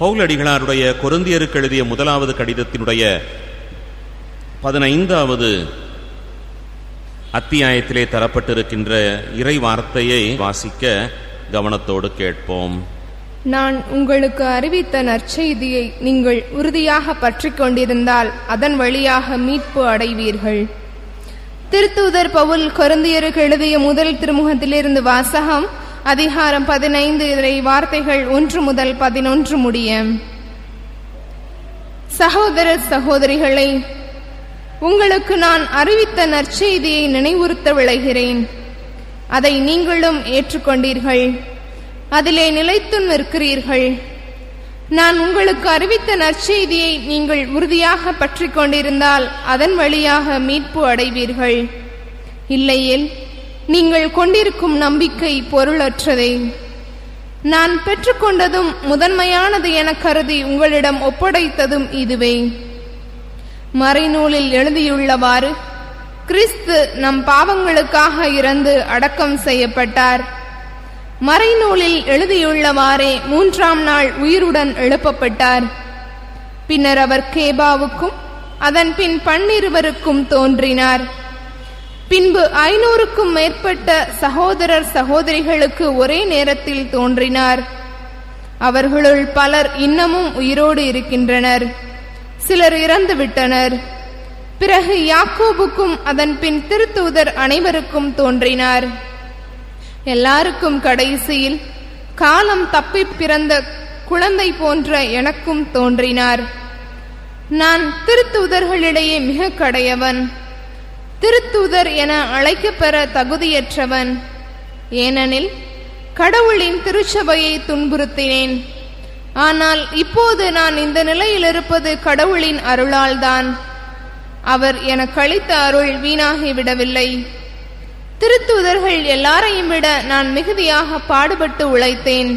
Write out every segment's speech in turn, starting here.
பவுலடிகளாருடைய கொருந்தியருக்கு எழுதிய முதலாவது கடிதத்தினுடைய பதினைந்தாவது அத்தியாயத்திலே தரப்பட்டிருக்கின்ற இறை வார்த்தையை வாசிக்க கவனத்தோடு கேட்போம். நான் உங்களுக்கு அறிவித்த நற்செய்தியை நீங்கள் உறுதியாக பற்றி கொண்டிருந்தால் அதன் வழியாக மீட்பு அடைவீர்கள். திருத்தூதர் பவுல் கொருந்தியருக்கு எழுதிய முதல் திருமுகத்திலிருந்து வாசகம் அதிகாரம் பதினைந்து இறை வார்த்தைகள் ஒன்று முதல் பதினொன்று முடிய. சகோதர சகோதரிகளை உங்களுக்கு நான் அறிவித்த நற்செய்தியை நினைவுறுத்த விளைகிறேன். அதை நீங்களும் ஏற்றுக்கொண்டீர்கள். அதிலே நிலைத்து நிற்கிறீர்கள். நான் உங்களுக்கு அறிவித்த நற்செய்தியை நீங்கள் உறுதியாக பற்றிக் கொண்டிருந்தால் அதன் வழியாக மீட்பு அடைவீர்கள். இல்லையேல் நீங்கள் கொண்டிருக்கும் நம்பிக்கை பொருளற்றதே. நான் பெற்றுக்கொண்டதும் முதன்மையானது என கருதி உங்களிடம் ஒப்படைத்ததும் இதுவே. மறைநூலில் எழுதியுள்ளவாறு கிறிஸ்து நம் பாவங்களுக்காக இறந்து அடக்கம் செய்யப்பட்டார். மறைநூலில் எழுதியுள்ளவாறே மூன்றாம் நாள் உயிருடன் எழுப்பப்பட்டார். பின்னர் அவர் கேபாவுக்கும் அதன் பின் பன்னிருவருக்கும் தோன்றினார். பின்பு ஐநூறுக்கும் மேற்பட்ட சகோதரர் சகோதரிகளுக்கு ஒரே நேரத்தில் தோன்றினார். அவர்களுள் பலர் இன்னமும் உயிரோடு இருக்கின்றனர். சிலர் இறந்து விட்டனர் பிறகு யாக்கோபுக்கும் அதன் பின் திருத்தூதர் அனைவருக்கும் தோன்றினார். எல்லாருக்கும் கடைசியில் காலம் தப்பி பிறந்த குழந்தை போன்ற எனக்கும் தோன்றினார். நான் திருத்தூதர்களிடையே மிக கடையவன். திருத்தூதர் என அழைக்கப்பெற தகுதியற்றவன். ஏனெனில் கடவுளின் திருச்சபையை துன்புறுத்தினேன். ஆனால் இப்போது நான் இந்த நிலையில் இருப்பது கடவுளின் அருளால்தான். அவர் எனக்கு அளித்த அருள் வீணாகி விடவில்லை திருத்தூதர்கள் எல்லாரையும் விட நான் மிகுதியாக பாடுபட்டு உழைத்தேன்.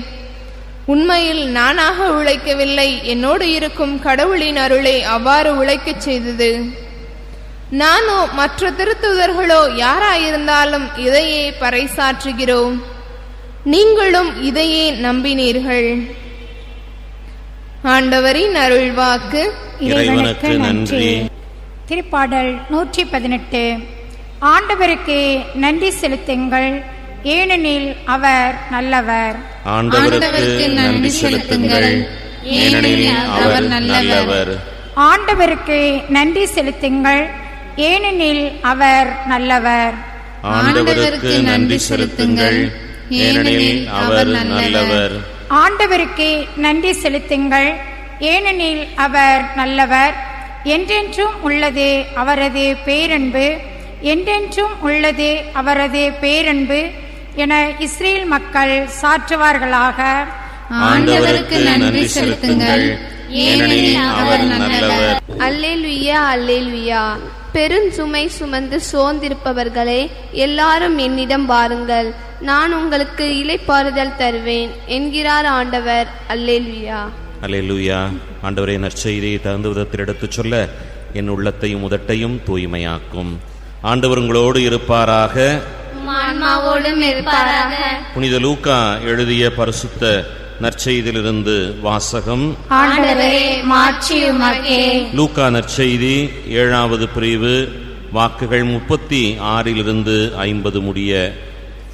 உண்மையில் நானாக உழைக்கவில்லை. என்னோடு இருக்கும் கடவுளின் அருளை அவ்வாறு உழைக்கச் செய்தது. நானோ மற்ற திருத்தூதர்களோ யாராயிருந்தாலும் இதையே பறைசாற்றுகிறோம். நீங்களும் இதையே நம்பினீர்கள். ஆண்டவரின் அருள்வாக்கு இறைவனுக்கு நன்றி. திருப்பாடல் நூற்றி பதினெட்டு ஆண்டவருக்கு நன்றி செலுத்துங்கள். ஏனெனில் அவர் நல்லவர். ஆண்டவருக்கு நன்றி செலுத்துங்கள். ஏனெனில் அவர் நல்லவர். ஆண்டவருக்கு நன்றி செலுத்துங்கள். ஏனெனில் அவர் நல்லவர். ஆண்டவருக்கு நன்றி செலுத்துங்கள். ஏனெனில் அவர் நல்லவர். ஆண்டவருக்கு நன்றி செலுத்துங்கள். ஏனெனில் அவர் நல்லவர். என்றென்றும் உள்ளது அவரது பேரன்பு. என்றென்றும் உள்ளது அவரது பேரன்பு என இஸ்ரேல் மக்கள் சாற்றுவார்களாக. ஆண்டவருக்கு நன்றி செலுத்துங்கள். ஏனெனில் அவர் நல்லவர். அல்லேலுயா அல்லேலுயா. பெருஞ்சுமை சுமந்து சோர்ந்திருப்பவர்களே எல்லாரும் என்னிடம் வாருங்கள். நான் உங்களுக்கு இலைப்பாறுதல் தருவேன் என்கிறார் ஆண்டவர். அல்லேலுயா. அல்லேலூயா. ஆண்டவரே நற்செய்தியை தகுந்த விதத்தில் எடுத்துச் சொல்ல என் உள்ளத்தையும் உதட்டையும் தூய்மையாக்கும். ஆண்டவர் உங்களோடு இருப்பாராக. புனித லூக்கா எழுதிய பரிசுத்த நற்செய்தியிலிருந்து வாசகம். லூக்கா நற்செய்தி ஏழாவது பிரிவு வாக்குகள் முப்பத்தி ஆறிலிருந்து ஐம்பது முடிய.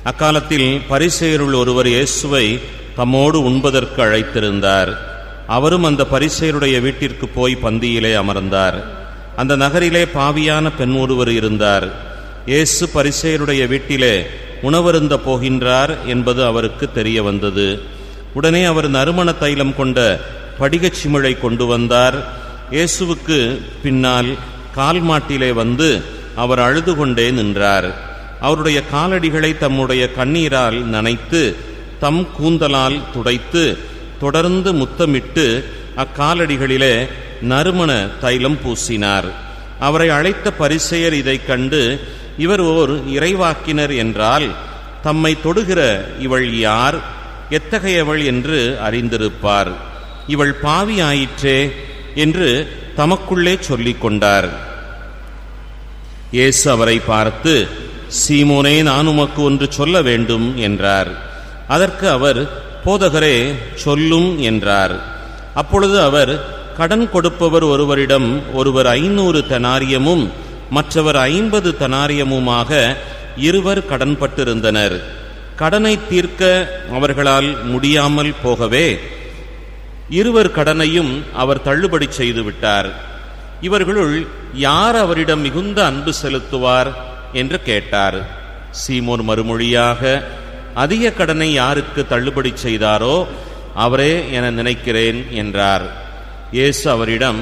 அக்காலத்தில் பரிசேருள் ஒருவர் இயேசுவை தம்மோடு உண்பதற்கு அழைத்திருந்தார். அவரும் அந்த பரிசேருடைய வீட்டிற்கு போய் பந்தியிலே அமர்ந்தார். அந்த நகரிலே பாவியான பெண் ஒருவர் இருந்தார். இயேசு பரிசேருடைய வீட்டிலே உணவருந்த போகின்றார் என்பது அவருக்கு தெரிய வந்தது. உடனே அவர் நறுமண தைலம் கொண்ட படிகச் சிமிழை கொண்டு வந்தார். இயேசுவுக்கு பின்னால் கால் மாட்டிலே வந்து அவர் அழுது கொண்டே நின்றார். அவருடைய காலடிகளை தம்முடைய கண்ணீரால் நனைத்து தம் கூந்தலால் துடைத்து தொடர்ந்து முத்தமிட்டு அக்காலடிகளிலே நறுமண தைலம் பூசினார். அவரை அழைத்த பரிசெயர் இதைக் கண்டு இவர் ஓர் இறைவாக்கினர் என்றால் தம்மை தொடுகிற இவள் யார்? எத்தகையவள் என்று அறிந்திருப்பார். இவள் பாவி ஆயிற்றே என்று தமக்குள்ளே சொல்லிக் கொண்டார். இயேசு அவரை பார்த்து சீமோனே நான் உமக்கு ஒன்று சொல்ல வேண்டும் என்றார். அதற்கு அவர் போதகரே சொல்லும் என்றார். அப்பொழுது அவர் கடன் கொடுப்பவர் ஒருவரிடம் ஒருவர் ஐநூறு தனாரியமும் மற்றவர் ஐம்பது தனாரியமுமாக இருவர் கடன்பட்டிருந்தனர். கடனை தீர்க்க அவர்களால் முடியாமல் போகவே இருவர் கடனையும் அவர் தள்ளுபடி செய்துவிட்டார் இவர்களுள் யார் அவரிடம் மிகுந்த அன்பு செலுத்துவார் என்று கேட்டார். சீமோன் மறுமொழியாக அதிக கடனை யாருக்கு தள்ளுபடி செய்தாரோ அவரே என நினைக்கிறேன் என்றார். இயேசு அவரிடம்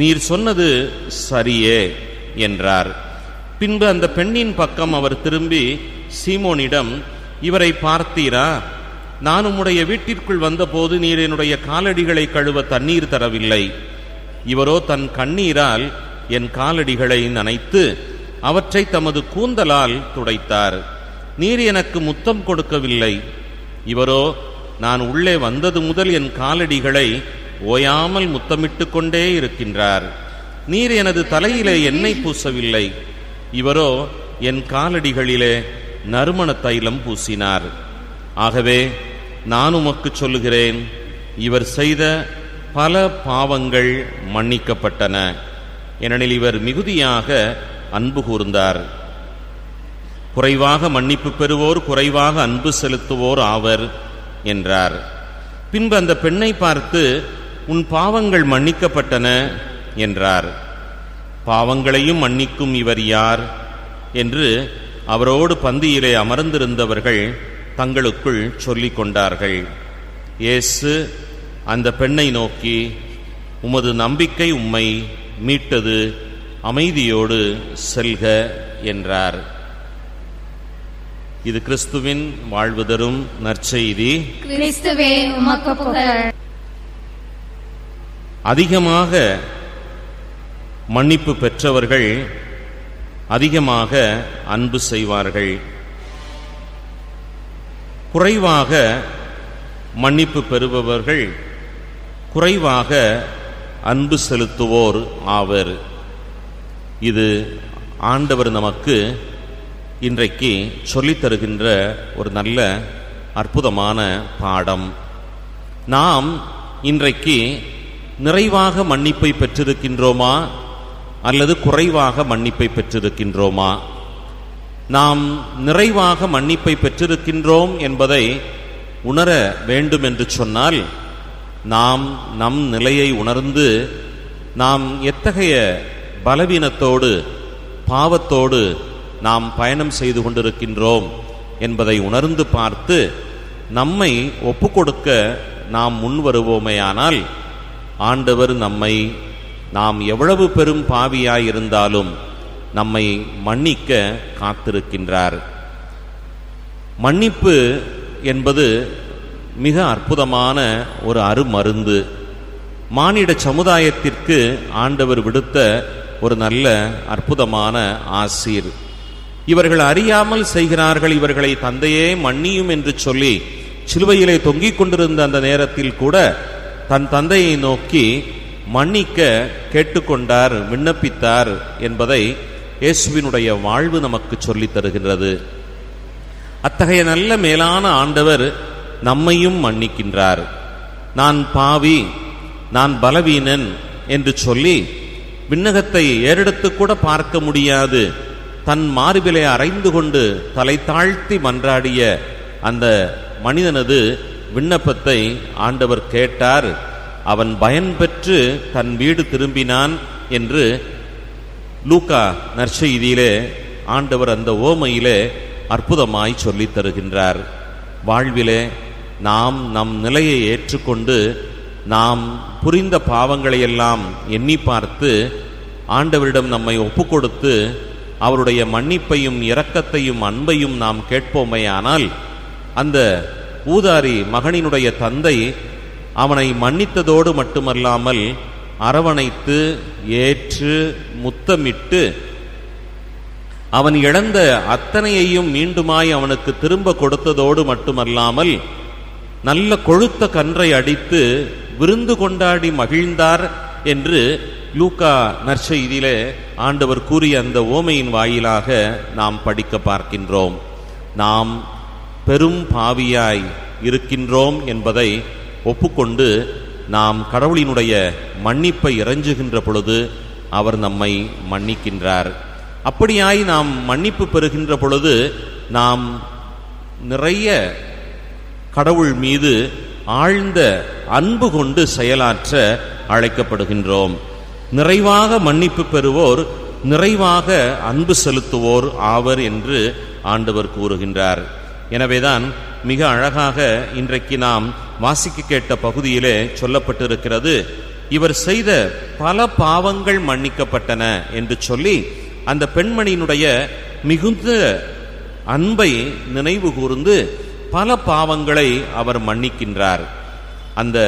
நீர் சொன்னது சரியே என்றார். பின்பு அந்த பெண்ணின் பக்கம் அவர் திரும்பி சீமோனிடம் இவரை பார்த்தீரா? நான் உம்முடைய வீட்டிற்குள் வந்தபோது நீர் என்னுடைய காலடிகளை கழுவ தண்ணீர் தரவில்லை. இவரோ தன் கண்ணீரால் என் காலடிகளை நனைத்து அவற்றை தமது கூந்தலால் துடைத்தார். நீர் எனக்கு முத்தம் கொடுக்கவில்லை. இவரோ நான் உள்ளே வந்தது முதல் என் காலடிகளை ஓயாமல் முத்தமிட்டு கொண்டே இருக்கின்றார். நீர் எனது தலையிலே எண்ணெய் பூசவில்லை. இவரோ என் காலடிகளிலே நறுமண தைலம் பூசினார். ஆகவே நான் உமக்கு சொல்லுகிறேன் இவர் செய்த பல பாவங்கள் மன்னிக்கப்பட்டன. ஏனெனில் இவர் மிகுதியாக அன்பு கூர்ந்தார். குறைவாக மன்னிப்பு பெறுவோர் குறைவாக அன்பு செலுத்துவோர் ஆவர் என்றார். பின்பு அந்த பெண்ணை பார்த்து உன் பாவங்கள் மன்னிக்கப்பட்டன என்றார். பாவங்களையும் மன்னிக்கும் இவர் யார்? என்று அவரோடு பந்தியிலே அமர்ந்திருந்தவர்கள் தங்களுக்குள் சொல்லிக் கொண்டார்கள். இயேசு அந்த பெண்ணை நோக்கி உமது நம்பிக்கை உம்மை மீட்டது அமைதியோடு செல்க என்றார். இது கிறிஸ்துவின் வாழ்வு தரும் நற்செய்தி. அதிகமாக மன்னிப்பு பெற்றவர்கள் அதிகமாக அன்பு செய்வார்கள். குறைவாக மன்னிப்பு பெறுபவர்கள் குறைவாக அன்பு செலுத்துவோர் ஆவர். இது ஆண்டவர் நமக்கு இன்றைக்கு சொல்லித் தருகின்ற ஒரு நல்ல அற்புதமான பாடம். நாம் இன்றைக்கு நிறைவாக மன்னிப்பை பெற்றிருக்கின்றோமா? அல்லது குறைவாக மன்னிப்பை பெற்றிருக்கின்றோமா? நாம் நிறைவாக மன்னிப்பை பெற்றிருக்கின்றோம் என்பதை உணர வேண்டும் என்று சொன்னால் நாம் நம் நிலையை உணர்ந்து நாம் எத்தகைய பலவீனத்தோடு பாவத்தோடு நாம் பயணம் செய்து கொண்டிருக்கின்றோம் என்பதை உணர்ந்து பார்த்து நம்மை ஒப்புக்கொடுக்க நாம் முன் வருவோமேயானால் ஆண்டவர் நம்மை நாம் எவ்வளவு பெரும் பாவியாயிருந்தாலும் நம்மை மன்னிக்க காத்திருக்கின்றார். மன்னிப்பு என்பது மிக அற்புதமான ஒரு அருமருந்து. மானிட சமுதாயத்திற்கு ஆண்டவர் விடுத்த ஒரு நல்ல அற்புதமான ஆசீர். இவர்கள் அறியாமல் செய்கிறார்கள் இவர்களை தந்தையே மன்னியும் என்று சொல்லி சிலுவையிலே தொங்கிக் கொண்டிருந்த அந்த நேரத்தில் கூட தன் தந்தையை நோக்கி மன்னிக்க கேட்டுக்கொண்டார் விண்ணப்பித்தார் என்பதை இயேசுவினுடைய வாழ்வு நமக்கு சொல்லித் தருகின்றது. அத்தகைய நல்ல மேலான ஆண்டவர் நம்மையும் மன்னிக்கின்றார். நான் பாவி நான் பலவீனன் என்று சொல்லி விண்ணகத்தை ஏறெடுத்து கூட பார்க்க முடியாது. தன் மார்பிலே அரைந்து கொண்டு தலை தாழ்த்தி மன்றாடிய அந்த மனிதனது விண்ணப்பத்தை ஆண்டவர் கேட்டார். அவன் பயன் பெற்று தன் வீடு திரும்பினான் என்று லூக்கா நற்செய்தியிலே ஆண்டவர் அந்த ஓமையிலே அற்புதமாய் சொல்லித் தருகின்றார். வாழ்விலே நாம் நம் நிலையை ஏற்றுக்கொண்டு நாம் புரிந்த பாவங்களையெல்லாம் எண்ணி பார்த்து ஆண்டவரிடம் நம்மை ஒப்புக்கொடுத்து அவருடைய மன்னிப்பையும் இரக்கத்தையும் அன்பையும் நாம் கேட்போமேயானால் அந்த ஊதாரி மகனினுடைய தந்தை அவனை மன்னித்ததோடு மட்டுமல்லாமல் அரவணைத்து ஏற்று முத்தமிட்டு அவன் இழந்த அத்தனையையும் மீண்டுமாய் அவனுக்கு திரும்ப கொடுத்ததோடு மட்டுமல்லாமல் நல்ல கொழுத்த கன்றை அடித்து விருந்து கொண்டாடி மகிழ்ந்தார் என்று லூக்கா நற்செய்தியிலே ஆண்டவர் கூறிய அந்த ஓமையின் வாயிலாக நாம் படிக்க பார்க்கின்றோம். நாம் பெரும் பாவியாய் இருக்கின்றோம் என்பதை ஒப்புக்கொண்டு நாம் கடவுளினுடைய மன்னிப்பை இறைஞ்சுகின்ற பொழுது அவர் நம்மை மன்னிக்கின்றார். அப்படியாய் நாம் மன்னிப்பு பெறுகின்ற பொழுது நாம் நிறைய கடவுள் மீது ஆழ்ந்த அன்பு கொண்டு செயலாற்ற அழைக்கப்படுகின்றோம். நிறைவாக மன்னிப்பு பெறுவோர் நிறைவாக அன்பு செலுத்துவோர் ஆவர் என்று ஆண்டவர் கூறுகின்றார். எனவேதான் மிக அழகாக இன்றைக்கு நாம் வாசிக்க கேட்ட பகுதியிலே சொல்லப்பட்டிருக்கிறது இவர் செய்த பல பாவங்கள் மன்னிக்கப்பட்டன என்று சொல்லி அந்த பெண்மணியினுடைய மிகுந்த அன்பை நினைவு கூர்ந்து பல பாவங்களை அவர் மன்னிக்கின்றார். அந்த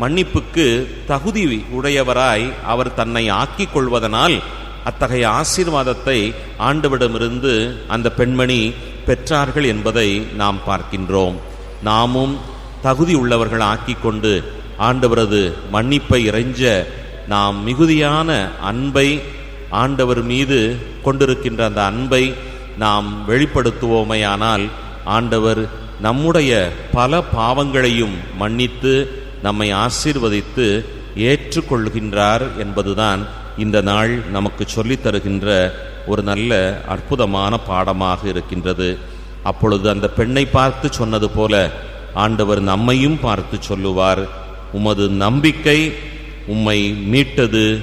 மன்னிப்புக்கு தகுதி உடையவராய் அவர் தன்னை ஆக்கிக் கொள்வதனால் அத்தகைய ஆசீர்வாதத்தை ஆண்டவிடமிருந்து அந்த பெண்மணி பெற்றார்கள் என்பதை நாம் பார்க்கின்றோம். நாமும் தகுதி உள்ளவர்கள் கொண்டு ஆண்டவரது மன்னிப்பை இறைஞ்ச நாம் மிகுதியான அன்பை ஆண்டவர் மீது கொண்டிருக்கின்ற அந்த அன்பை நாம் வெளிப்படுத்துவோமையானால் ஆண்டவர் நம்முடைய பல பாவங்களையும் மன்னித்து நம்மை ஆசீர்வதித்து ஏற்றுக்கொள்கின்றார் என்பதுதான் இந்த நாள் நமக்கு சொல்லித் தருகின்ற ஒரு நல்ல அற்புதமான பாடமாக இருக்கின்றது. அப்பொழுது அந்த பெண்ணை பார்த்து சொன்னது போல ஆண்டவர் நம்மையும் பார்த்து சொல்லுவார் உமது நம்பிக்கை உம்மை மீட்டது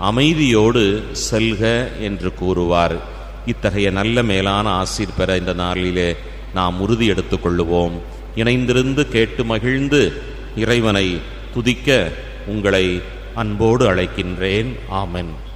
அமைதியோடு செல்க என்று கூறுவார். இத்தகைய நல்ல மேலான ஆசீர் பெற இந்த நாளிலே நாம் உறுதி எடுத்துக் கொள்ளுவோம். இணைந்திருந்து கேட்டு மகிழ்ந்து இறைவனை துதிக்க உங்களை அன்போடு அழைக்கின்றேன். ஆமென்.